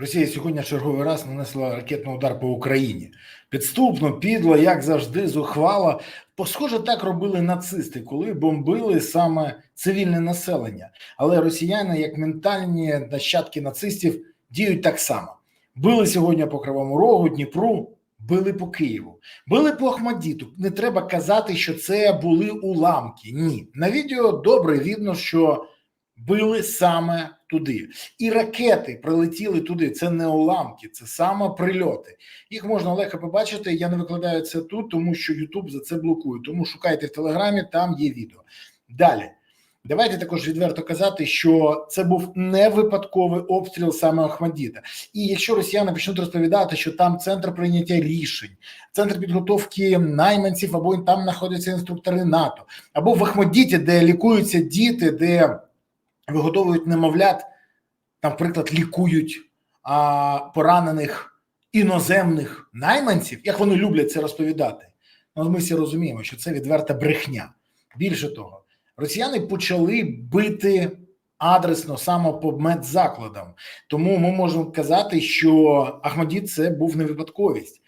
Росія сьогодні черговий раз нанесла ракетний удар по Україні. Підступно, підло, як завжди, зухвало. Схоже, так робили нацисти, коли бомбили саме цивільне населення. Але росіяни, як ментальні нащадки нацистів, діють так само. Били сьогодні по Кривому Рогу, Дніпру, били по Києву, били по Ахмадіту. Не треба казати, що це були уламки. Ні, на відео добре видно, що били саме туди. І ракети прилетіли туди. Це не уламки, це саме прильоти. Їх можна легко побачити. Я не викладаю це тут, тому що Ютуб за це блокує. Тому шукайте в Телеграмі, там є відео. Далі. Давайте також відверто казати, що це був не випадковий обстріл саме Ахмадіта. І якщо росіяни почнуть розповідати, що там центр прийняття рішень, центр підготовки найманців, або там знаходяться інструктори НАТО, або в Ахмадіті, де лікуються діти, де виготовують немовлят, наприклад, лікують а, поранених іноземних найманців, як вони люблять це розповідати. Ну, ми всі розуміємо, що це відверта брехня. Більше того, росіяни почали бити адресно саме по медзакладам. Тому ми можемо казати, що Ахмадіт це був не випадковість.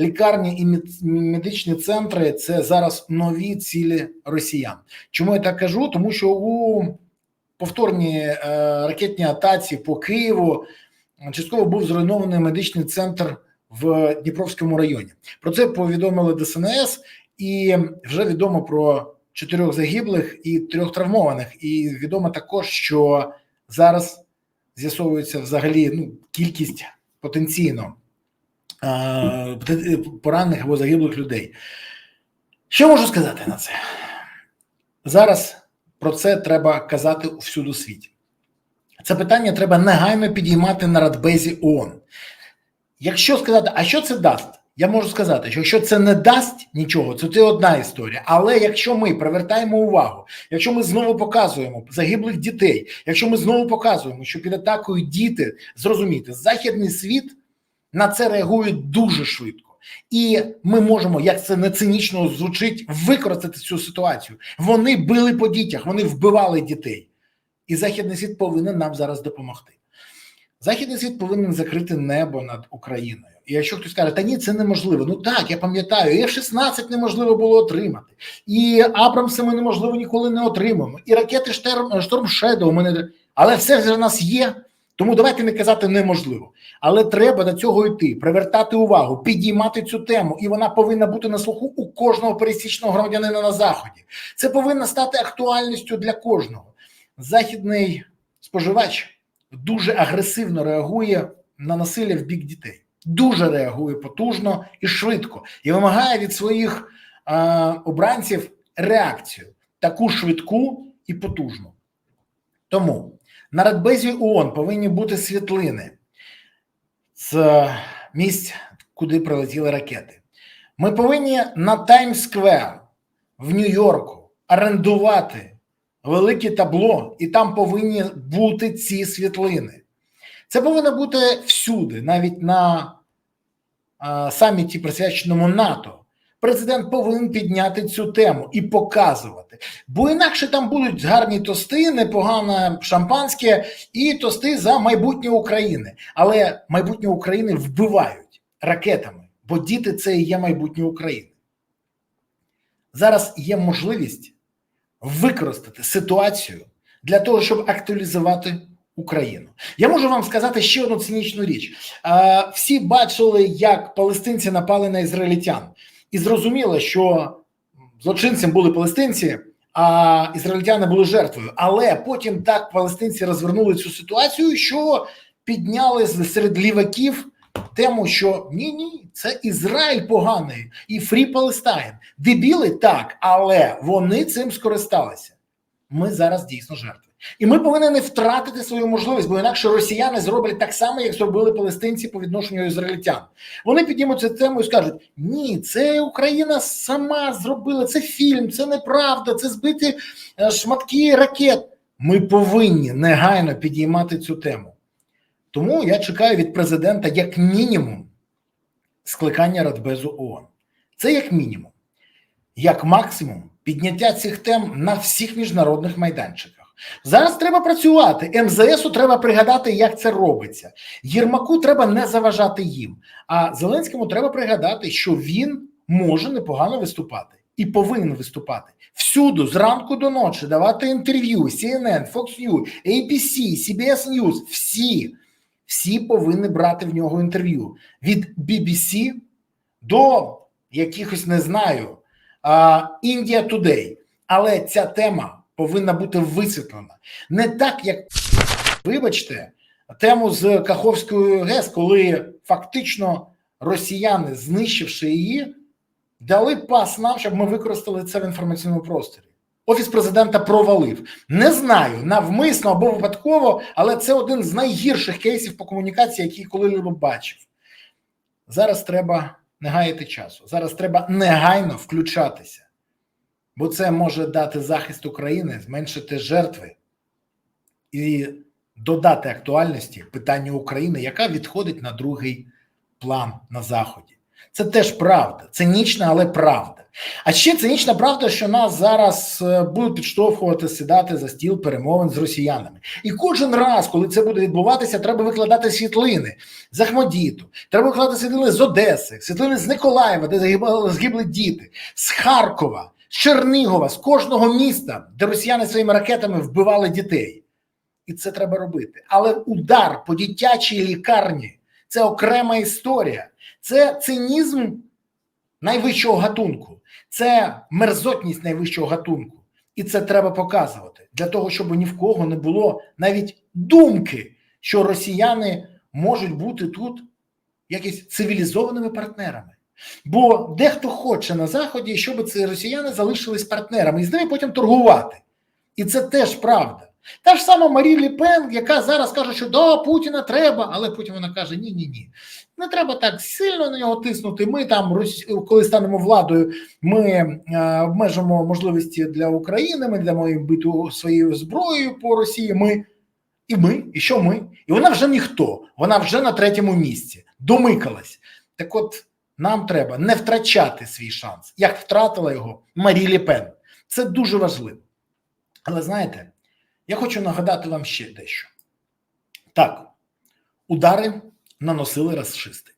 Лікарні і медичні центри це зараз нові цілі росіян. Чому я так кажу? Тому що у повторній е, ракетній атаці по Києву частково був зруйнований медичний центр в Дніпровському районі. Про це повідомили ДСНС, і вже відомо про чотирьох загиблих і трьох травмованих. І відомо також, що зараз з'ясовується взагалі ну, кількість потенційно е, поранених або загиблих людей. Що можу сказати на це? Зараз про це треба казати всюди у світі. Це питання треба негайно підіймати на Радбезі ООН. Якщо сказати, а що це дасть? Я можу сказати, що якщо це не дасть нічого, то це одна історія. Але якщо ми привертаємо увагу, якщо ми знову показуємо загиблих дітей, якщо ми знову показуємо, що під атакою діти, зрозумійте, західний світ на це реагує дуже швидко. І ми можемо, як це не цинічно звучить, використати цю ситуацію. Вони били по дітях, вони вбивали дітей. І західний світ повинен нам зараз допомогти. Західний світ повинен закрити небо над Україною. І якщо хтось каже, та ні, це неможливо. Ну так, я пам'ятаю, F-16 неможливо було отримати, і Абрамси ми неможливо ніколи не отримаємо, і ракети Шторм, Шедоу ми не але все ж в нас є. Тому давайте не казати неможливо. Але треба до цього йти, привертати увагу, підіймати цю тему, і вона повинна бути на слуху у кожного пересічного громадянина на заході. Це повинно стати актуальністю для кожного. Західний споживач дуже агресивно реагує на насилля в бік дітей, дуже реагує потужно і швидко, і вимагає від своїх е, обранців реакцію таку швидку і потужну. Тому на Радбезі ООН повинні бути світлини з місць, куди прилетіли ракети. Ми повинні на Таймс-сквер в Нью-Йорку орендувати велике табло, і там повинні бути ці світлини. Це повинно бути всюди, навіть на а, саміті, присвяченому НАТО. Президент повинен підняти цю тему і показувати. Бо інакше там будуть гарні тости, непогане шампанське і тости за майбутнє України. Але майбутнє України вбивають ракетами, бо діти це і є майбутнє України. Зараз є можливість використати ситуацію для того, щоб актуалізувати Україну. Я можу вам сказати ще одну цинічну річ. Всі бачили, як палестинці напали на ізраїльтян, і зрозуміло, що злочинцем були палестинці, а ізраїльтяни були жертвою. Але потім так палестинці розвернули цю ситуацію, що підняли серед ліваків тему, що ні, ні, це Ізраїль поганий і Фрі Палестайн. Дебіли так, але вони цим скористалися. Ми зараз дійсно жертви. І ми повинні не втратити свою можливість, бо інакше росіяни зроблять так само, як зробили палестинці по відношенню ізраїльтян. Вони піднімуть цю тему і скажуть: ні, це Україна сама зробила, це фільм, це неправда, це збиті е, шматки ракет. Ми повинні негайно підіймати цю тему. Тому я чекаю від президента як мінімум скликання Радбезу ООН. Це як мінімум, як максимум підняття цих тем на всіх міжнародних майданчиках. Зараз треба працювати. МЗСу треба пригадати, як це робиться. Єрмаку треба не заважати їм. А Зеленському треба пригадати, що він може непогано виступати і повинен виступати всюди, зранку до ночі, давати інтерв'ю, CNN, Fox News, ABC, CBS News, всі, всі повинні брати в нього інтерв'ю від BBC до якихось не знаю India Today. Але ця тема повинна бути висвітлена не так, як вибачте, тему з Каховською ГЕС, коли фактично росіяни, знищивши її, дали пас нам, щоб ми використали це в інформаційному просторі. Офіс президента провалив. Не знаю, навмисно або випадково, але це один з найгірших кейсів по комунікації, які коли-либо бачив. Зараз треба не гаяти часу. Зараз треба негайно включатися, бо це може дати захист України, зменшити жертви і додати актуальності питанню України, яка відходить на другий план на Заході. Це теж правда, цинічна, але правда. А ще цинічна правда, що нас зараз будуть підштовхувати сідати за стіл перемовин з росіянами. І кожен раз, коли це буде відбуватися, треба викладати світлини з Ахмадіту, треба викладати світлини з Одеси, світлини з Николаєва, де загибли діти, з Харкова, з Чернігова, з кожного міста, де росіяни своїми ракетами вбивали дітей. І це треба робити. Але удар по дитячій лікарні це окрема історія. Це цинізм найвищого гатунку, це мерзотність найвищого гатунку. І це треба показувати для того, щоб ні в кого не було навіть думки, що росіяни можуть бути тут якісь цивілізованими партнерами. Бо дехто хоче на Заході, щоб ці росіяни залишились партнерами і з ними потім торгувати. І це теж правда. Та ж сама Марі Ліпен, яка зараз каже, що да, Путіна треба, але потім вона каже: ні, ні, ні, не треба так сильно на нього тиснути. Ми там, коли станемо владою, ми е, обмежимо можливості для України. Ми дамо їм бити своєю зброєю по Росії. Ми і ми, і що ми? І вона вже ніхто, вона вже на третьому місці домикалась. Так, от нам треба не втрачати свій шанс, як втратила його Марі Ліпен. Це дуже важливо. Але знаєте. Я хочу нагадати вам ще дещо. Так, удари наносили расисти.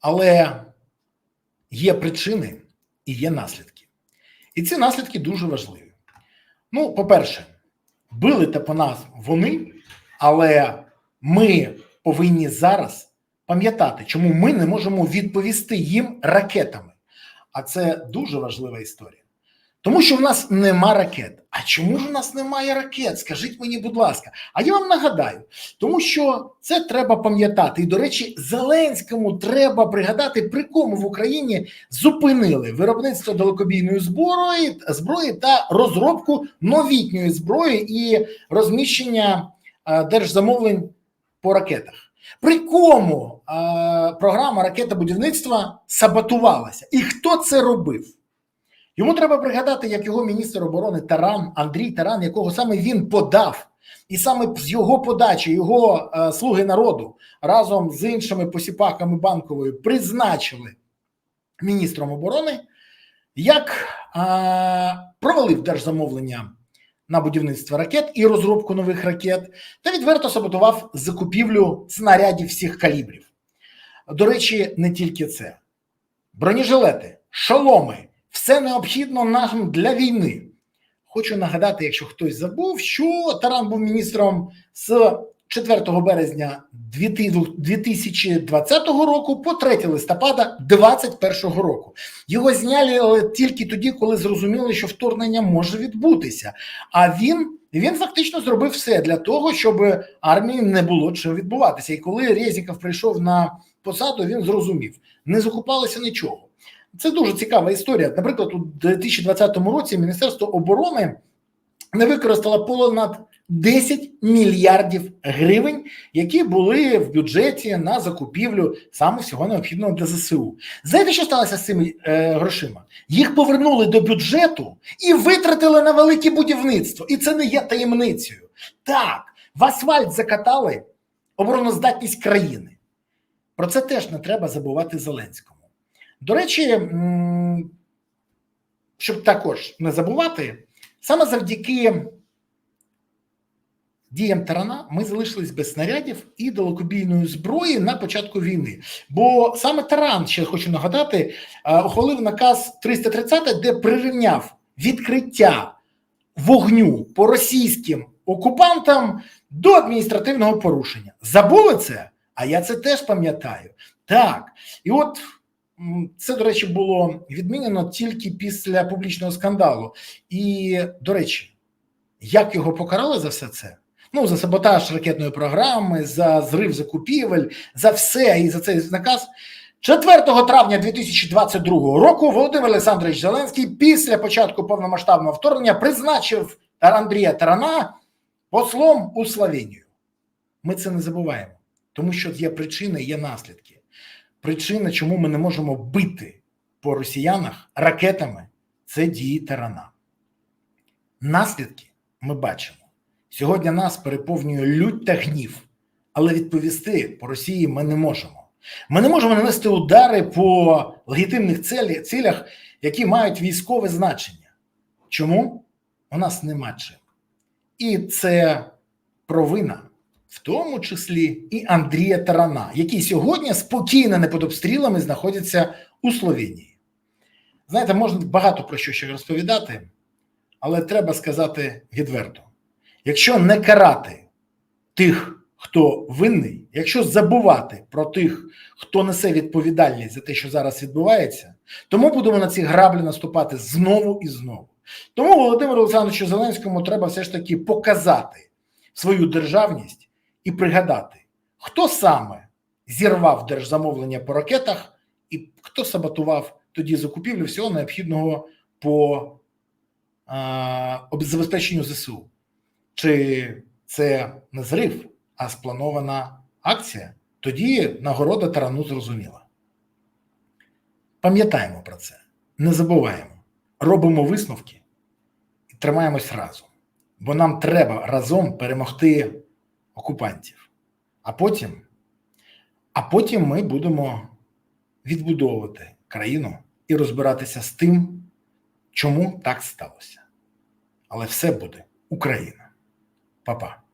Але є причини і є наслідки. І ці наслідки дуже важливі. Ну, по-перше, били та по нас вони, але ми повинні зараз пам'ятати, чому ми не можемо відповісти їм ракетами. А це дуже важлива історія. Тому що в нас нема ракет. А чому ж у нас немає ракет? Скажіть мені, будь ласка, а я вам нагадаю, тому що це треба пам'ятати. І, до речі, Зеленському треба пригадати, при кому в Україні зупинили виробництво далекобійної зброї, зброї та розробку новітньої зброї і розміщення держзамовлень по ракетах. При кому програма ракетобудівництва саботувалася? І хто це робив? Йому треба пригадати, як його міністр оборони Таран, Андрій Таран, якого саме він подав, і саме з його подачі, його е, слуги народу разом з іншими посіпаками банкової призначили міністром оборони, як е, провалив держзамовлення на будівництво ракет і розробку нових ракет, та відверто саботував закупівлю снарядів всіх калібрів. До речі, не тільки це: бронежилети, шоломи. Все необхідно нам для війни. Хочу нагадати, якщо хтось забув, що Таран був міністром з 4 березня 2020 року по 3 листопада 2021 року. Його зняли тільки тоді, коли зрозуміли, що вторгнення може відбутися. А він він фактично зробив все для того, щоб армії не було чого відбуватися. І коли Резніков прийшов на посаду, він зрозумів: не закупалося нічого. Це дуже цікава історія. Наприклад, у 2020 році Міністерство оборони не використало понад 10 мільярдів гривень, які були в бюджеті на закупівлю саме всього необхідного для ЗСУ. Знаєте, що сталося з цими е, грошима? Їх повернули до бюджету і витратили на велике будівництво. І це не є таємницею. Так, в асфальт закатали обороноздатність країни. Про це теж не треба забувати Зеленському. До речі, щоб також не забувати, саме завдяки діям тарана ми залишились без снарядів і далекобійної зброї на початку війни. Бо саме таран, ще хочу нагадати, е, ухвалив наказ 330, де прирівняв відкриття вогню по російським окупантам до адміністративного порушення. Забули це? А я це теж пам'ятаю. Так, і от це, до речі, було відмінено тільки після публічного скандалу. І, до речі, як його покарали за все це? Ну, за саботаж ракетної програми, за зрив закупівель, за все і за цей наказ. 4 травня 2022 року Володимир Олександрович Зеленський після початку повномасштабного вторгнення призначив Андрія Тарана послом у Словенію. Ми це не забуваємо, тому що є причини, є наслідки. Причина, чому ми не можемо бити по росіянах ракетами, це дії Тарана. Наслідки ми бачимо. Сьогодні нас переповнює лють та гнів, але відповісти по Росії ми не можемо. Ми не можемо нанести удари по легітимних цілях, які мають військове значення. Чому? У нас нема чим. І це провина, в тому числі і Андрія Тарана, який сьогодні спокійно не під обстрілами знаходиться у Словенії. Знаєте, можна багато про що ще розповідати, але треба сказати відверто: якщо не карати тих, хто винний, якщо забувати про тих, хто несе відповідальність за те, що зараз відбувається, тому будемо на ці граблі наступати знову і знову. Тому Володимиру Олександровичу Зеленському треба все ж таки показати свою державність і пригадати, хто саме зірвав держзамовлення по ракетах і хто саботував тоді закупівлю всього необхідного по а, забезпеченню ЗСУ. Чи це не зрив, а спланована акція? Тоді нагорода тарану зрозуміла. Пам'ятаємо про це, не забуваємо, робимо висновки і тримаємось разом, бо нам треба разом перемогти окупантів. А потім, а потім ми будемо відбудовувати країну і розбиратися з тим, чому так сталося. Але все буде Україна. Pa, pa.